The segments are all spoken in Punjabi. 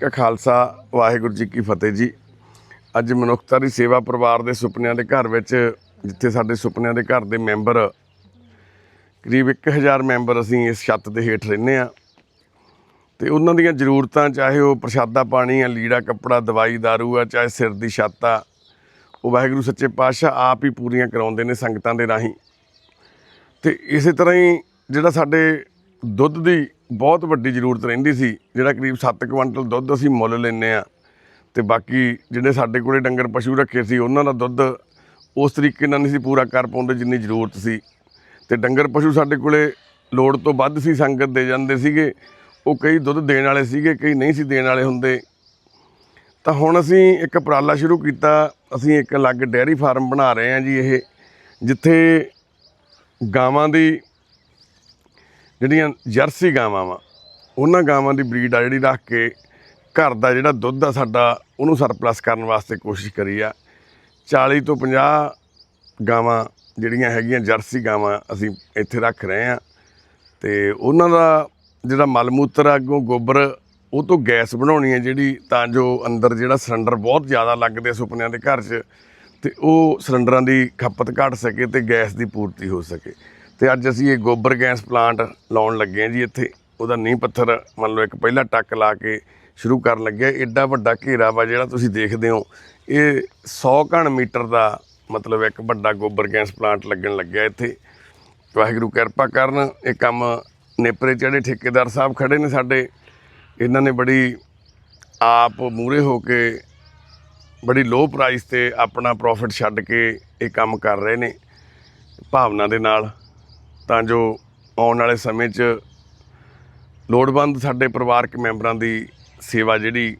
ਕਾ ਖਾਲਸਾ, ਵਾਹਿਗੁਰੂ ਜੀ ਕੀ ਫਤਿਹ ਜੀ। ਅੱਜ ਮਨੁੱਖਤਾ ਦੀ ਸੇਵਾ ਪਰਿਵਾਰ ਦੇ ਸੁਪਨਿਆਂ ਦੇ ਘਰ ਵਿੱਚ, ਜਿੱਥੇ ਸਾਡੇ ਸੁਪਨਿਆਂ ਦੇ ਘਰ ਦੇ ਮੈਂਬਰ, ਕਰੀਬ 1000 ਮੈਂਬਰ ਅਸੀਂ ਇਸ ਛੱਤ ਦੇ ਹੇਠ ਰਹਿੰਦੇ ਆ ਤੇ ਉਹਨਾਂ ਦੀਆਂ ਜ਼ਰੂਰਤਾਂ, ਚਾਹੇ ਉਹ ਪ੍ਰਸ਼ਾਦਾ ਪਾਣੀ ਆ, ਲੀੜਾ ਕੱਪੜਾ, ਦਵਾਈ, ਦਾਰੂ ਆ, ਚਾਹੇ ਸਿਰ ਦੀ ਛੱਤ ਆ, ਉਹ ਵਾਹਿਗੁਰੂ ਸੱਚੇ ਪਾਤਸ਼ਾਹ ਆਪ ਹੀ ਪੂਰੀਆਂ ਕਰਾਉਂਦੇ ਨੇ ਸੰਗਤਾਂ ਦੇ ਰਾਹੀਂ। ਤੇ ਇਸੇ ਤਰ੍ਹਾਂ ਹੀ ਜਿਹੜਾ ਸਾਡੇ ਦੁੱਧ ਦੀ ਬਹੁਤ ਵੱਡੀ ਜ਼ਰੂਰਤ ਰਹਿੰਦੀ ਸੀ, ਜਿਹੜਾ ਕਰੀਬ 7 ਕੁਇੰਟਲ ਦੁੱਧ ਅਸੀਂ ਮੁੱਲ ਲੈਂਦੇ ਆ ਤੇ ਬਾਕੀ ਜਿਹੜੇ ਸਾਡੇ ਕੋਲੇ ਡੰਗਰ ਪਸ਼ੂ ਰੱਖੇ ਸੀ, ਉਹਨਾਂ ਦਾ ਦੁੱਧ ਉਸ ਤਰੀਕੇ ਨਾਲ ਨਹੀਂ ਸੀ ਪੂਰਾ ਕਰ ਪਾਉਂਦੇ ਜਿੰਨੀ ਜ਼ਰੂਰਤ ਸੀ। ਤੇ ਡੰਗਰ ਪਸ਼ੂ ਸਾਡੇ ਕੋਲੇ ਲੋੜ ਤੋਂ ਵੱਧ ਸੀ, ਸੰਗਤ ਦੇ ਜਾਂਦੇ ਸੀਗੇ, ਉਹ ਕਈ ਦੁੱਧ ਦੇਣ ਵਾਲੇ ਸੀਗੇ, ਕਈ ਨਹੀਂ ਸੀ ਦੇਣ ਵਾਲੇ ਹੁੰਦੇ। ਤਾਂ ਹੁਣ ਅਸੀਂ ਇੱਕ ਉਪਰਾਲਾ ਸ਼ੁਰੂ ਕੀਤਾ, ਅਸੀਂ ਇੱਕ ਅਲੱਗ ਡੈਰੀ ਫਾਰਮ ਬਣਾ ਰਹੇ ਹਾਂ ਜੀ ਇਹ, ਜਿੱਥੇ ਗਾਵਾਂ ਦੀ ਜਿਹੜੀਆਂ ਜਰਸੀ ਗਾਵਾਂ ਵਾ, ਉਹਨਾਂ ਗਾਵਾਂ ਦੀ ਬਰੀਡ ਆ ਜਿਹੜੀ ਰੱਖ ਕੇ ਘਰ ਦਾ ਜਿਹੜਾ ਦੁੱਧ ਆ ਸਾਡਾ, ਉਹਨੂੰ ਸਰਪਲਸ ਕਰਨ ਵਾਸਤੇ ਕੋਸ਼ਿਸ਼ ਕਰੀ ਆ। 40 ਤੋਂ 50 ਗਾਵਾਂ ਜਿਹੜੀਆਂ ਹੈਗੀਆਂ ਜਰਸੀ ਗਾਵਾਂ ਅਸੀਂ ਇੱਥੇ ਰੱਖ ਰਹੇ ਆ। ਤੇ ਉਹਨਾਂ ਦਾ ਜਿਹੜਾ ਮਲ ਮੂਤਰ ਅੱਗੋਂ ਗੋਬਰ, ਉਹ ਤੋਂ ਗੈਸ ਬਣਾਉਣੀ ਹੈ ਜਿਹੜੀ, ਤਾਂ ਜੋ ਅੰਦਰ ਜਿਹੜਾ ਸਿਲੰਡਰ ਬਹੁਤ ਜ਼ਿਆਦਾ ਲੱਗਦੇ ਸੁਪਨਿਆਂ ਦੇ ਘਰ 'ਚ, ਤੇ ਉਹ ਸਿਲੰਡਰਾਂ ਦੀ ਖਪਤ ਘਟ ਸਕੇ ਤੇ ਗੈਸ ਦੀ ਪੂਰਤੀ ਹੋ ਸਕੇ। ਤੇ ਅੱਜ ਅਸੀਂ ਇਹ ਗੋਬਰ ਗੈਸ ਪਲਾਂਟ ਲਾਉਣ ਲੱਗੇ ਹਾਂ ਜੀ ਇੱਥੇ। ਉਹਦਾ ਨੀਂਹ ਪੱਥਰ ਮੰਨ ਲਓ ਇੱਕ ਪਹਿਲਾ ਟੱਕ ਲਾ ਕੇ ਸ਼ੁਰੂ ਕਰਨ ਲੱਗੇ ਹਾਂ। ਐਡਾ ਵੱਡਾ ਘੇਰਾ ਵਾ ਜਿਹੜਾ ਤੁਸੀਂ ਦੇਖਦੇ ਹੋ। ਇਹ 100 ਘਣ ਮੀਟਰ ਦਾ ਮਤਲਬ ਇੱਕ ਵੱਡਾ ਗੋਬਰ ਗੈਸ ਪਲਾਂਟ ਲੱਗਣ ਲੱਗਿਆ ਇੱਥੇ। ਵਾਹਿਗੁਰੂ ਕਿਰਪਾ ਕਰਨ, ਇਹ ਕੰਮ ਨੇਪਰੇ ਜਿਹੜੇ ਠੇਕੇਦਾਰ ਸਾਹਿਬ ਖੜੇ ਨੇ ਸਾਡੇ। ਇਹਨਾਂ ਨੇ ਬੜੀ ਆਪ ਮੂਰੇ ਹੋ ਕੇ ਬੜੀ ਲੋ ਪ੍ਰਾਈਸ ਤੇ ਆਪਣਾ ਪ੍ਰੋਫਿਟ ਛੱਡ ਕੇ ਇਹ ਕੰਮ ਕਰ ਰਹੇ ਨੇ ਭਾਵਨਾ ਦੇ ਨਾਲ। ਤਾਂ ਜੋ ਆਉਣ ਵਾਲੇ ਸਮੇਂ 'ਚ ਲੋੜਵੰਦ ਸਾਡੇ ਪਰਿਵਾਰਕ ਮੈਂਬਰਾਂ ਦੀ ਸੇਵਾ ਜਿਹੜੀ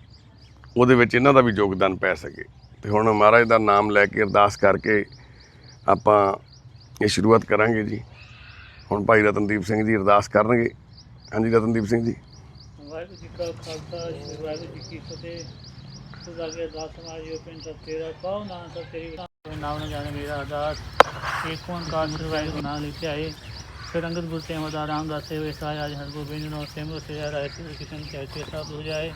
ਉਹਦੇ ਵਿੱਚ ਇਹਨਾਂ ਦਾ ਵੀ ਯੋਗਦਾਨ ਪੈ ਸਕੇ। ਤੇ ਹੁਣ ਮਹਾਰਾਜ ਦਾ ਨਾਮ ਲੈ ਕੇ ਅਰਦਾਸ ਕਰਕੇ ਆਪਾਂ ਇਹ ਸ਼ੁਰੂਆਤ ਕਰਾਂਗੇ ਜੀ। ਹੁਣ ਭਾਈ ਰਤਨਦੀਪ ਸਿੰਘ ਜੀ ਅਰਦਾਸ ਕਰਨਗੇ। ਹਾਂਜੀ, ਰਤਨਦੀਪ ਸਿੰਘ ਜੀ। ਵਾਹਿਗੁਰੂ ਜੀ ਕਾ ਖਾਲਸਾ, ਸ੍ਰੀ ਵਾਹਿਗੁਰੂ ਜੀ ਕੀ ਫਤਿਹ। ਸੁਦਾ ਕੇ ਦਾਸ ਸਮਾਜਿਓ ਪਿੰਡ ਤੇਰਾ ਪਾਉ ਨਾਮ ਤੇਰੀ ਨਾਮ ਨਾ ਜਾਣੇ ਮੇਰਾ ਅਰਦਾਸ। ਏਕ ਓੰਕਾਰ ਸ੍ਰੀ ਵਾਹਿਗੁਰੂ ਨਾਮ ਲਿਖਿ ਆਏ? ਫਿਰ ਅੰਗਦ ਗੁਰ ਤੇ ਮਦਾ ਰਾਮਦਾਸ ਸੇ ਵੇਸਾਇ ਆਜ ਹਰ ਗੋਬਿੰਦ ਨੋ ਸਿਮਰ ਸੇ ਰਾਇ ਸੇ ਕਿਸ਼ਨ ਕਹਿਤੇ ਸਭ ਹੋ ਜਾਏ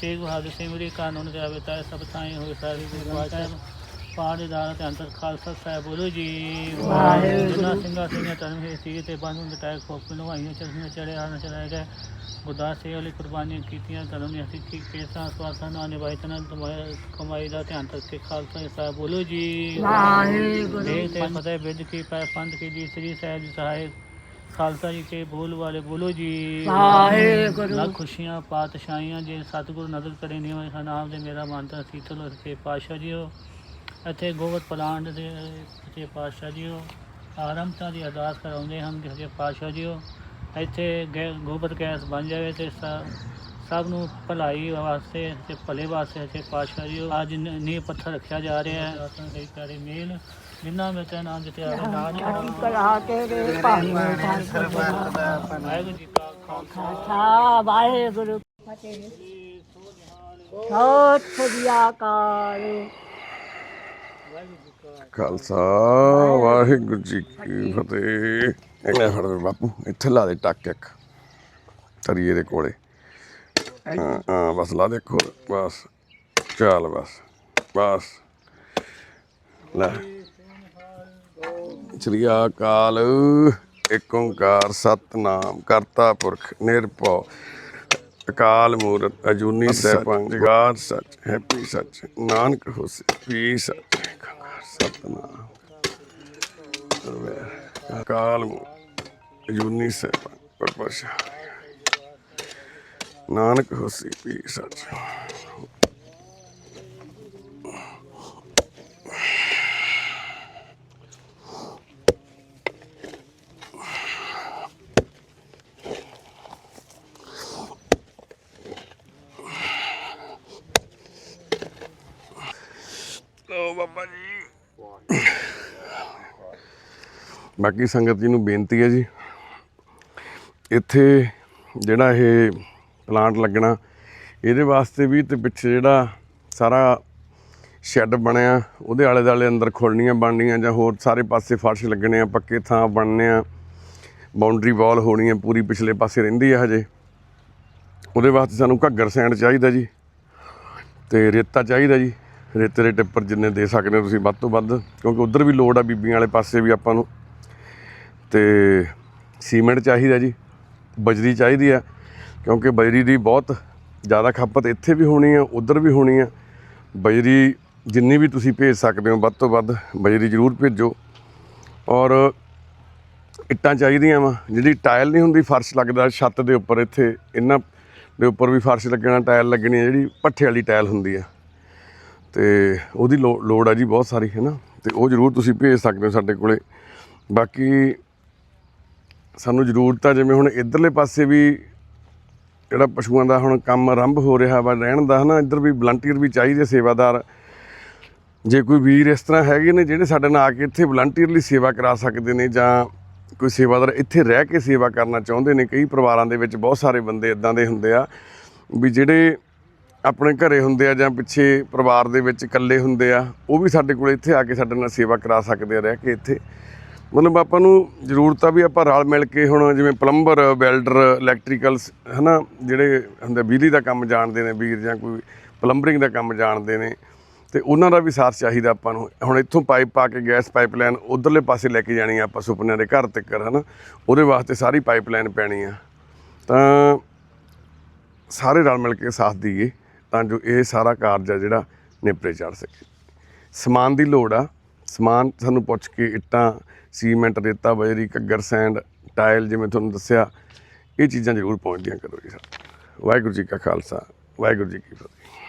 ਤੇਗ ਬਹਾਦਰ ਸਿਮਰੀ ਕਾਨੂੰਨ ਦੇ ਅਵਤਾਰ ਸਭ ਥਾਈ ਹੋਏ ਸਾਰੀ ਗੁਰੂ ਸਾਹਿਬ ਪਹਾੜੀ ਦਾਰਾ ਤੇ ਅੰਤਰ ਖਾਲਸਾ ਸਾਹਿਬ ਬੋਲੋ ਜੀ ਵਾਹਿਗੁਰੂ ਜਿਨ੍ਹਾਂ ਸਿੰਘਾਂ ਸਿੰਘਾਂ ਧਰਮ ਹੈ ਸੀ ਤੇ ਬੰਦੂ ਦੇ ਟੈਕ ਖੋਪ ਲਵਾਈਆਂ ਚੜੀਆਂ ਚੜੇ ਹਨ ਚੜਾਏ ਗਏ ਗੁਰਦਾਸ ਸੇ ਵਾਲੀ ਕੁਰਬਾਨੀਆਂ ਕੀਤੀਆਂ ਧਰਮ ਨੇ ਅਸੀਂ ਕੀ ਕੇਸਾਂ ਸਵਾਸਾਂ ਨਾਲ ਨਿਭਾਈ ਤਨਾਂ ਤੁਮਾਰੇ ਕਮਾਈ ਦਾ ਧਿਆਨ ਤੱਕ ਕੇ ਖਾਲਸਾ ਸਾਹਿਬ ਬੋਲੋ ਜੀ ਵਾਹਿਗੁਰੂ ਦੇ ਤੇ ਫਤਿਹ ਬਿਰਧ ਕੀ ਪੈ ਪੰਥ ਕੀ ਜੀ ਸ੍ਰੀ ਸਾਹਿਬ ਜੀ ਸਹਾਇ ਖਾਲਸਾ ਜੀ ਕੇ ਬੋਲ ਵਾਲੇ ਬੋਲੋ ਜੀ। ਵਾਹਿਗੁਰੂ। ਲੱਖ ਖੁਸ਼ੀਆਂ ਪਾਤਸ਼ਾਹੀਆਂ ਜੇ ਸਤਿਗੁਰੂ ਨਜ਼ਰ ਕਰੇ ਨਿਵੇਂ ਨਾਮ ਦੇ ਮੇਰਾ ਮੰਤਰ ਸੀਤਲ ਸੱਚੇ ਪਾਤਸ਼ਾਹ ਜੀਓ। ਇੱਥੇ ਗੋਬਰ ਪਲਾਂਟ ਦੇ ਸੱਚੇ ਪਾਤਸ਼ਾਹ ਜੀਓ। ਆਰੰਭਤਾ ਦੀ ਅਰਦਾਸ ਕਰਾਉਂਦੇ ਹਨ ਕਿ ਸੱਚੇ ਪਾਤਸ਼ਾਹ ਜੀਓ। ਇੱਥੇ ਗੋਬਰ ਗੈਸ ਬਣ ਜਾਵੇ ਤੇ ਸਭ ਨੂੰ ਭਲਾਈ ਵਾਸਤੇ ਤੇ ਭਲੇ ਵਾਸਤੇ ਸੱਚੇ ਪਾਤਸ਼ਾਹ ਜੀਓ। ਅੱਜ ਨ- ਨੀਂਹ ਪੱਥਰ ਰੱਖਿਆ ਜਾ ਰਿਹਾ ਹੈ। ਆਸਨ ਕਈ ਕਰੇ ਮੇਲ ਜਿੰਨਾ ਵਿੱਚ ਨਾਮ ਜਿਤੇ ਆਵੇ ਨਾਨਕ ਕਲਾ ਤੇਰੇ ਭਾਵੇਂ ਵਾਹਿਗੁਰੂ ਜੀ ਕਾ ਖਾਲਸਾ। ਖਾਲਸਾ ਵਾਹਿਗੁਰੂ ਫਤਿਹ। ਸਤਿ ਸ੍ਰੀ ਅਕਾਲ ਵਾਹਿਗੁਰੂ ਜੀ ਕਾ ਖਾਲਸਾ। ਵਾਹਿਗੁਰੂ ਜੀ ਕੀ ਫਤਿਹ। ਲੈ ਫੜ ਬਾਪੂ ਇੱਥੇ ਲਾ ਦੇ ਟੱਕ ਇੱਕ। ਤਰੀਏ ਦੇ ਕੋਲੇ। ਹਾਂ ਹਾਂ ਬਸ ਲਾ ਦੇ ਖੋਲ ਬਸ ਚੱਲ ਬਸ ਬਸ। ਲੈ। ਸ੍ਰੀ ਅਕਾਲ ਏਕ ਓੰਕਾਰ ਸਤਨਾਮ ਕਰਤਾ ਪੁਰਖ ਨਿਰਭਉ ਅਕਾਲ ਮੂਰਤ ਅਜੂਨੀ ਸੈਭੰ ਜਗਾਤ ਸੱਚ ਹੈਪੀ ਸੱਚ ਨਾਨਕ ਹੋਸੀ ਵੀ ਸੱਚ ਏਕ ਓੰਕਾਰ ਸਤਨਾਮ। ਅਕਾਲ ਮੂਰਤ ਅਜੂਨੀ ਸੈਭੰ ਪਰਪਰਸ਼ਾ ਨਾਨਕ ਹੋਸੀ ਵੀ ਸੱਚ ਲੋ ਬਾਬਾ ਜੀ ਬਾਕੀ ਸੰਗਤ ਜੀ ਨੂੰ ਬੇਨਤੀ ਹੈ ਜੀ, ਇੱਥੇ ਜਿਹੜਾ ਇਹ ਪਲਾਂਟ ਲੱਗਣਾ, ਇਹਦੇ ਵਾਸਤੇ ਵੀ ਤੇ ਪਿੱਛੇ ਜਿਹੜਾ ਸਾਰਾ ਸ਼ੈੱਡ ਬਣਿਆ, ਉਹਦੇ ਆਲੇ ਦਾਲੇ ਅੰਦਰ ਖੁਰਲੀਆਂ ਬਣਨੀਆਂ ਜਾਂ ਹੋਰ ਸਾਰੇ ਪਾਸੇ ਫਰਸ਼ ਲੱਗਣੇ ਆ, ਪੱਕੇ ਥਾਂ ਬਣਨੇ ਆ ਬਾਉਂਡਰੀ ਵਾਲ ਹੋਣੀ ਆ, ਪੂਰੀ ਪਿਛਲੇ ਪਾਸੇ ਰਹਿੰਦੀ ਆ ਹਜੇ। ਉਹਦੇ ਵਾਸਤੇ ਸਾਨੂੰ ਘੱਗਰ ਸੈਂਡ ਚਾਹੀਦਾ ਜੀ, ਤੇ ਰੇਤਾ ਚਾਹੀਦਾ ਜੀ। ਰੇਤੇ ਦੇ ਟਿੱਪਰ ਜਿੰਨੇ ਦੇ ਸਕਦੇ ਹੋ ਤੁਸੀਂ ਵੱਧ ਤੋਂ ਵੱਧ, ਕਿਉਂਕਿ ਉਧਰ ਵੀ ਲੋੜ ਆ ਬੀਬੀਆਂ ਵਾਲੇ ਪਾਸੇ ਵੀ ਆਪਾਂ ਨੂੰ। ਤੇ ਸੀਮੈਂਟ ਚਾਹੀਦਾ ਜੀ, ਬਜਰੀ ਚਾਹੀਦੀ ਆ, ਕਿਉਂਕਿ ਬਜਰੀ ਦੀ ਬਹੁਤ ਜ਼ਿਆਦਾ ਖਪਤ ਇੱਥੇ ਵੀ ਹੋਣੀ ਆ, ਉਧਰ ਵੀ ਹੋਣੀ ਆ। ਬਜਰੀ ਜਿੰਨੀ ਵੀ ਤੁਸੀਂ ਭੇਜ ਸਕਦੇ ਹੋ, ਵੱਧ ਤੋਂ ਵੱਧ ਬਜਰੀ ਜ਼ਰੂਰ ਭੇਜੋ। ਔਰ ਇੱਟਾਂ ਚਾਹੀਦੀਆਂ ਵਾ, ਜਿਹੜੀ ਟਾਇਲ ਨਹੀਂ ਹੁੰਦੀ, ਫਰਸ਼ ਲੱਗਦਾ ਛੱਤ ਦੇ ਉੱਪਰ ਇੱਥੇ, ਇਹਨਾਂ ਦੇ ਉੱਪਰ ਵੀ ਫਰਸ਼ ਲੱਗਣਾ, ਟਾਇਲ ਲੱਗਣੀ ਹੈ ਜਿਹੜੀ ਪੱਠੇ ਵਾਲੀ ਟਾਇਲ ਹੁੰਦੀ ਆ। ਤੇ ਉਹਦੀ ਲੋ- ਲੋੜ ਆ ਜੀ ਬਹੁਤ ਸਾਰੀ, ਹੈ ਨਾ? ਤੇ ਉਹ ਜ਼ਰੂਰ ਤੁਸੀਂ ਭੇਜ ਸਕਦੇ ਹੋ ਸਾਡੇ ਕੋਲੇ। ਬਾਕੀ ਸਾਨੂੰ ਜ਼ਰੂਰਤ ਆ, ਜਿਵੇਂ ਹੁਣ ਇਧਰਲੇ ਪਾਸੇ ਵੀ ਜਿਹੜਾ ਪਸ਼ੂਆਂ ਦਾ ਹੁਣ ਕੰਮ ਆਰੰਭ ਹੋ ਰਿਹਾ ਵਾ, ਰਹਿਣ ਦਾ, ਹਨਾ, ਇੱਧਰ ਵੀ ਵਲੰਟੀਅਰ ਵੀ ਚਾਹੀਦੇ ਸੇਵਾਦਾਰ। ਜੇ ਕੋਈ ਵੀਰ ਇਸ ਤਰ੍ਹਾਂ ਹੈਗੇ ਨੇ ਜਿਹੜੇ ਸਾਡੇ ਨਾਲ ਆ ਕੇ ਇੱਥੇ ਵਲੰਟੀਅਰਲੀ ਸੇਵਾ ਕਰਾ ਸਕਦੇ ਨੇ ਜਾਂ ਕੋਈ ਸੇਵਾਦਾਰ ਇੱਥੇ ਰਹਿ ਕੇ ਸੇਵਾ ਕਰਨਾ ਚਾਹੁੰਦੇ ਨੇ, ਕਈ ਪਰਿਵਾਰਾਂ ਦੇ ਵਿੱਚ ਬਹੁਤ ਸਾਰੇ ਬੰਦੇ ਇਦਾਂ ਦੇ ਹੁੰਦੇ ਆ ਵੀ ਜਿਹੜੇ ਆਪਣੇ ਘਰੇ ਹੁੰਦੇ ਆ ਜਾਂ ਪਿੱਛੇ ਪਰਿਵਾਰ ਦੇ ਵਿੱਚ ਇਕੱਲੇ ਹੁੰਦੇ ਆ, ਉਹ ਵੀ ਸਾਡੇ ਕੋਲ ਇੱਥੇ ਆ ਕੇ ਸਾਡੇ ਨਾਲ ਸੇਵਾ ਕਰਾ ਸਕਦੇ ਆ, ਰਹਿ ਕੇ ਇੱਥੇ। ਮਤਲਬ ਆਪਾਂ ਨੂੰ ਜ਼ਰੂਰਤ ਆ ਵੀ ਆਪਾਂ ਰਲ ਮਿਲ ਕੇ ਹੁਣ ਜਿਵੇਂ ਪਲੰਬਰ, ਵੈਲਡਰ ਇਲੈਕਟ੍ਰੀਕਲਸ ਹਨਾ, ਜਿਹੜੇ ਹੁੰਦੇ ਬਿਜਲੀ ਦਾ ਕੰਮ ਜਾਣਦੇ ਨੇ ਵੀਰ ਜਾਂ ਕੋਈ ਪਲੰਬਰਿੰਗ ਦਾ ਕੰਮ ਜਾਣਦੇ ਨੇ, ਤੇ ਉਹਨਾਂ ਦਾ ਵੀ ਸਾਥ ਚਾਹੀਦਾ ਆਪਾਂ ਨੂੰ। ਹੁਣ ਇੱਥੋਂ ਪਾਈਪ ਪਾ ਕੇ ਗੈਸ ਪਾਈਪਲਾਈਨ ਉਧਰਲੇ ਪਾਸੇ ਲੈ ਕੇ ਜਾਣੀ ਆ ਆਪਾਂ ਸੁਪਨਿਆਂ ਦੇ ਘਰ ਤੱਕ, ਹਨਾ, ਉਹਦੇ ਵਾਸਤੇ ਸਾਰੀ ਪਾਈਪਲਾਈਨ ਪੈਣੀ ਆ। ਤਾਂ ਸਾਰੇ ਰਲ ਮਿਲ ਕੇ ਸਾਥ ਦਈਏ ਤਾਂ ਜੋ ਇਹ ਸਾਰਾ ਕਾਰਜ ਆ ਜਿਹੜਾ ਨੇਪਰੇ ਚੜ ਸਕੇ। ਸਮਾਨ ਦੀ ਲੋੜ ਆ, ਸਮਾਨ ਸਾਨੂੰ ਪੁੱਛ ਕੇ ਇੱਟਾਂ ਸੀਮੈਂਟ ਰੇਤਾ ਬਜਰੀ, ਘੱਗਰ, ਸੈਂਡ, ਟਾਇਲ ਜਿਵੇਂ ਤੁਹਾਨੂੰ ਦੱਸਿਆ, ਇਹ ਚੀਜ਼ਾਂ ਜ਼ਰੂਰ ਪਹੁੰਚਦੀਆਂ ਕਰੋ ਜੀ ਸਰ। ਵਾਹਿਗੁਰੂ ਜੀ ਕਾ ਖਾਲਸਾ, ਵਾਹਿਗੁਰੂ ਜੀ ਕੀ ਫਤਿਹ।